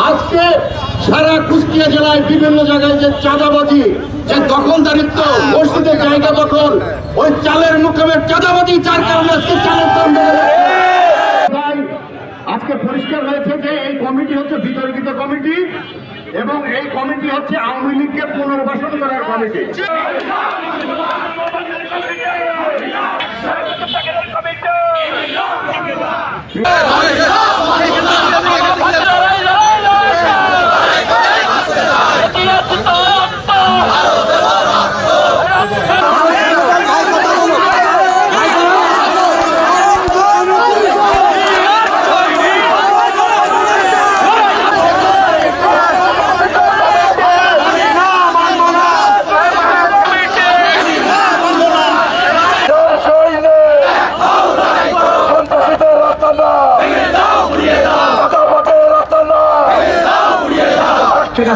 আজকে সারা কুষ্টিয়া জেলায় বিভিন্ন জায়গায় যে চাঁদাবাজি যে দখলদারিত্ব মসজিদের জায়গা দখল ওই চালের মুখের চাঁদাবাজি যার কারণে আজকে চালের দাম আজকে পরিষ্কার হয়েছে যে এই কমিটি হচ্ছে বিতর্কিত কমিটি এবং এই কমিটি হচ্ছে আওয়ামী লীগকে পুনর্বাসন করার কমিটি। ঠিক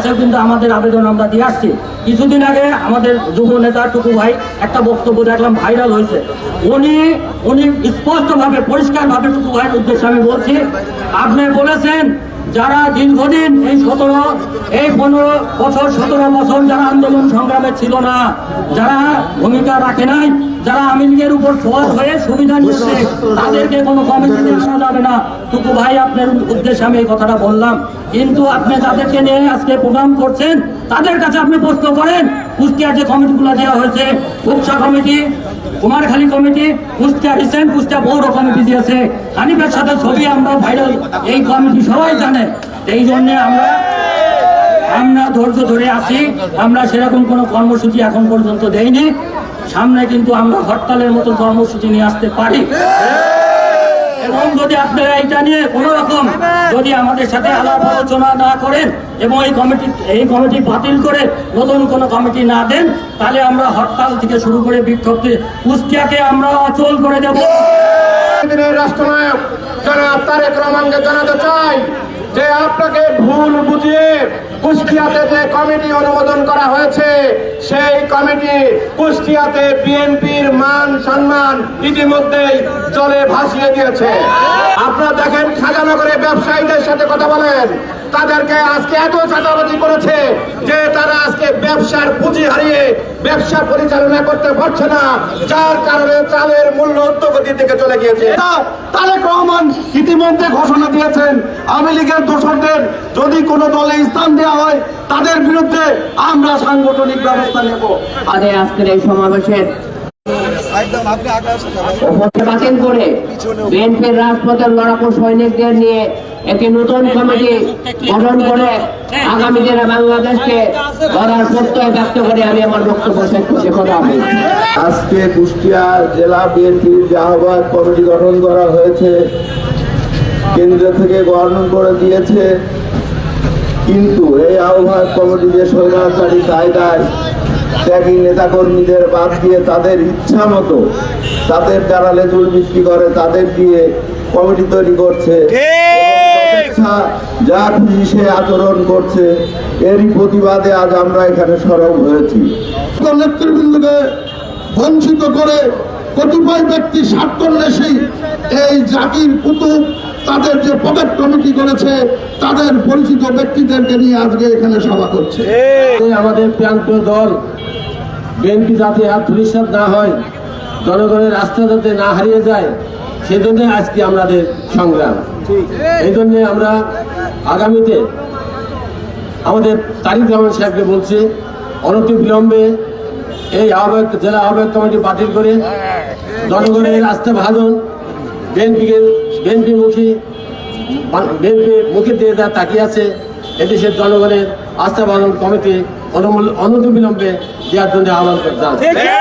আছে কিন্তু আমাদের আবেদন আমরা দিয়ে আসছি। কিছুদিন আগে আমাদের যুব নেতা টুকু ভাই একটা বক্তব্য দেখলাম ভাইরাল হয়েছে। উনি উনি স্পষ্টভাবে, পরিষ্কারভাবে টুকু ভাইয়ের উদ্দেশ্যে আমি বলছি, আপনি বলেছেন যারা দীর্ঘদিন এই সতেরো, এই পনেরো বছর, সতেরো বছর যারা আন্দোলন সংগ্রামে ছিল না, যারা ভূমিকা রাখে নাই, যারা আওয়ামী লীগের উপর সোয়ার হয়ে সুবিধা নিচ্ছে, তাদেরকে কোনো কমিটিতে আনা যাবে না। টুকু ভাই, আপনার উদ্দেশ্যে আমি এই কথাটা বললাম। কিন্তু আপনি যাদেরকে নিয়ে আজকে প্রোগ্রাম করছেন, তাদের কাছে আপনি প্রশ্ন করেন, কুষ্টিয়ার যে কমিটিগুলো দেওয়া হয়েছে কুকসা committee, Kumarkhali committee, Kushtia recent Kushtia পৌর কমিটি দিয়েছে। হানিফের সাথে ছবি আমরা ভাইরাল এই কমিটি সবাই জানে। এই জন্যে আমরা আমরা ধৈর্য ধরে আছি, আমরা সেরকম কোনো কর্মসূচি এখন পর্যন্ত দেইনি। সামনে কিন্তু আমরা হরতালের মতো কর্মসূচি নিয়ে আসতে পারি। এবং যদি আপনারা এটা নিয়ে কোনো রকম যদি আমাদের সাথে আলাপ আলোচনা না করেন এবং এই কমিটি এই কমিটি বাতিল করে নতুন কোনো কমিটি না দেন তাহলে আমরা হরতাল থেকে শুরু করে বিক্ষোভ কুষ্টিয়াকে আমরা অচল করে দেব রাষ্ট্রনায়ক জনাব তারেক রহমানকে জানাতে চাই যে আপনাকে ভুল বুঝিয়ে কুষ্টিয়াতে যে কমিটি অনুমোদন করা হয়েছে, সেই কমিটি কুষ্টিয়াতে বিএনপির মান, সম্মান ইতিমধ্যেই জলে ভাসিয়ে দিয়েছে। আপনারা দেখেন খাজানগরে ব্যবসায়ীদের সাথে কথা বলেন। তাদেরকে আজকে এত চাঁদাবাজি করেছে যে তারা আজকে ব্যবসার পুঁজি হারিয়ে ব্যবসা পরিচালনা করতে পারছে না যার কারণে চালের মূল্য উদ্যোগতির দিকে চলে গিয়েছে। তারেক রহমান ইতিমধ্যে ঘোষণা দিয়েছেন আওয়ামী লীগের দোষরদের যদি কোনো দলে স্থান দেওয়া হয় তাদের বিরুদ্ধে আমরা সাংগঠনিক ব্যবস্থা নেব। আরে আজকের এই সমাবেশের বাতিল করে বিএনপির রাজপথের লড়াকু সৈনিকদের নিয়ে একটি নতুন কমিটি গঠন করে আগামী দিনে বাংলাদেশকে গড়ার প্রত্যয় ব্যক্ত করে আমি আমার বক্তব্য শেষ করছি। আজকে কুষ্টিয়া জেলা বিএনপির যে আহ্বায়ক কমিটি গঠন করা হয়েছে কেন্দ্র থেকে গঠন করে দিয়েছে কিন্তু এই আহ্বায়ক কমিটি যে স্বৈরাচারী কায়দায় ত্যাগী নেতাকর্মীদের বাদ দিয়ে তাদের ইচ্ছা মতো তাদের যারা লেজুর বিক্রি করে তাদের দিয়ে কমিটি তৈরি করছে। যা খুশি সে আচরণ করছে। এরই প্রতিবাদে আজ আমরা এখানে সরব হয়েছি। নেতৃবৃন্দকে বঞ্চিত করে কতিপয় ব্যক্তি স্বার্থন্বেষী এই জাকির কুতুব তাদের যে পকেট কমিটি করেছে, তাদের পরিচিত ব্যক্তিদেরকে নিয়ে আজকে এখানে সভা করছে। আমাদের প্রান্ত দল, বিএনপি যাতে আর ধূলিসাৎ না হয়, জনগণের রাস্তা যাতে না হারিয়ে যায়, সেজন্য আজকে আমাদের সংগ্রাম। এই জন্য আমরা আগামীতে আমাদের তারিক রহমান সাহেবকে বলছি, অনতি বিলম্বে এই আহ্বায়ক, জেলা আহ্বায়ক কমিটি বাতিল করে জনগণের রাস্তা ভাজন, বিএনপিকে বিএনপিমুখী বিএনপি মুখের দিয়ে যা তাকিয়ে আছে এদেশের জনগণের আস্থা বাদন কমিটি অনমূল অনতি বিলম্বে দেওয়ার জন্য আহ্বান করতে